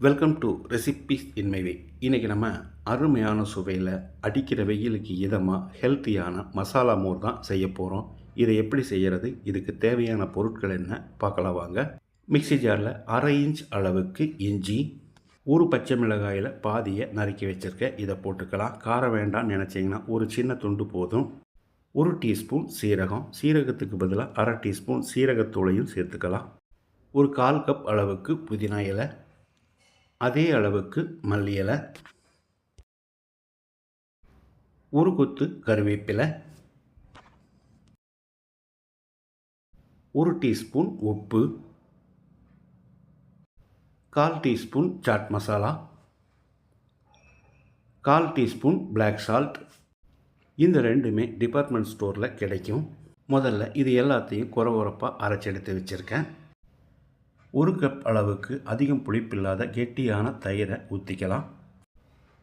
Welcome to recipes in my way இன்றைக்கி நம்ம அருமையான சுவையில் அடிக்கிற வெயிலுக்கு இதமாக ஹெல்த்தியான மசாலா மோர் தான் செய்ய போகிறோம் இதை எப்படி செய்கிறது இதுக்கு தேவையான பொருட்கள் என்ன? பார்க்கலாம் வாங்க. மிக்ஸி ஜாரில் அரை இன்ச் அளவுக்கு இஞ்சி ஒரு பச்சை மிளகாயில் பாதியை நறுக்கி வச்சுருக்கேன். இதை போட்டுக்கலாம். காரம் வேண்டாம் நினச்சிங்கன்னா ஒரு சின்ன துண்டு போதும். ஒரு டீஸ்பூன் சீரகம். சீரகத்துக்கு பதிலாக அரை டீஸ்பூன் சீரகத்தூளையும் சேர்த்துக்கலாம். ஒரு கால் கப் அளவுக்கு புதினா இலை அதே அளவுக்கு மல்லி இலை ஒரு கொத்து கருவேப்பிலை. ஒரு டீஸ்பூன் உப்பு. கால் டீஸ்பூன் சாட் மசாலா. கால் டீஸ்பூன் பிளாக் சால்ட் இந்த ரெண்டுமே டிபார்ட்மெண்ட் ஸ்டோரில் கிடைக்கும். முதல்ல இது எல்லாத்தையும் குறவுறப்பாக அரைச்செடுத்து வச்சுருக்கேன். ஒரு கப் அளவுக்கு அதிகம் புளிப்பில்லாத கெட்டியான தயிரை ஊற்றிக்கலாம்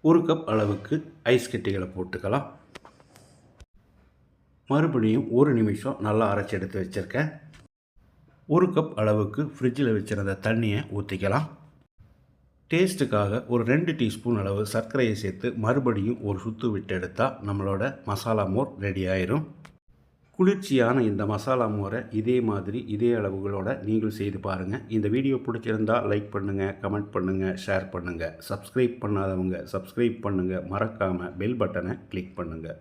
ஒரு கப் அளவுக்கு ஐஸ் கட்டிகளை போட்டுக்கலாம். மறுபடியும் ஒரு நிமிஷம் நல்லா அரைச்சி எடுத்து வச்சுருக்கேன் ஒரு கப் அளவுக்கு ஃப்ரிட்ஜில் வச்சுருந்த தண்ணியை ஊற்றிக்கலாம் டேஸ்ட்டுக்காக ஒரு ரெண்டு டீஸ்பூன் அளவு சர்க்கரையை சேர்த்து மறுபடியும் ஒரு சுத்து விட்டு எடுத்தால் நம்மளோட மசாலா மோர் ரெடி ஆயிரும். குளிர்ச்சியான இந்த மசாலா மோரை இதே மாதிரி இதே அளவுகளோட நீங்கள் செய்து பாருங்கள் இந்த வீடியோ பிடிச்சிருந்தா லைக் பண்ணுங்கள் கமெண்ட் பண்ணுங்கள் ஷேர் பண்ணுங்கள் சப்ஸ்கிரைப் பண்ணாதவங்க சப்ஸ்கிரைப் பண்ணுங்கள் மறக்காமல் பெல் பட்டனை கிளிக் பண்ணுங்கள்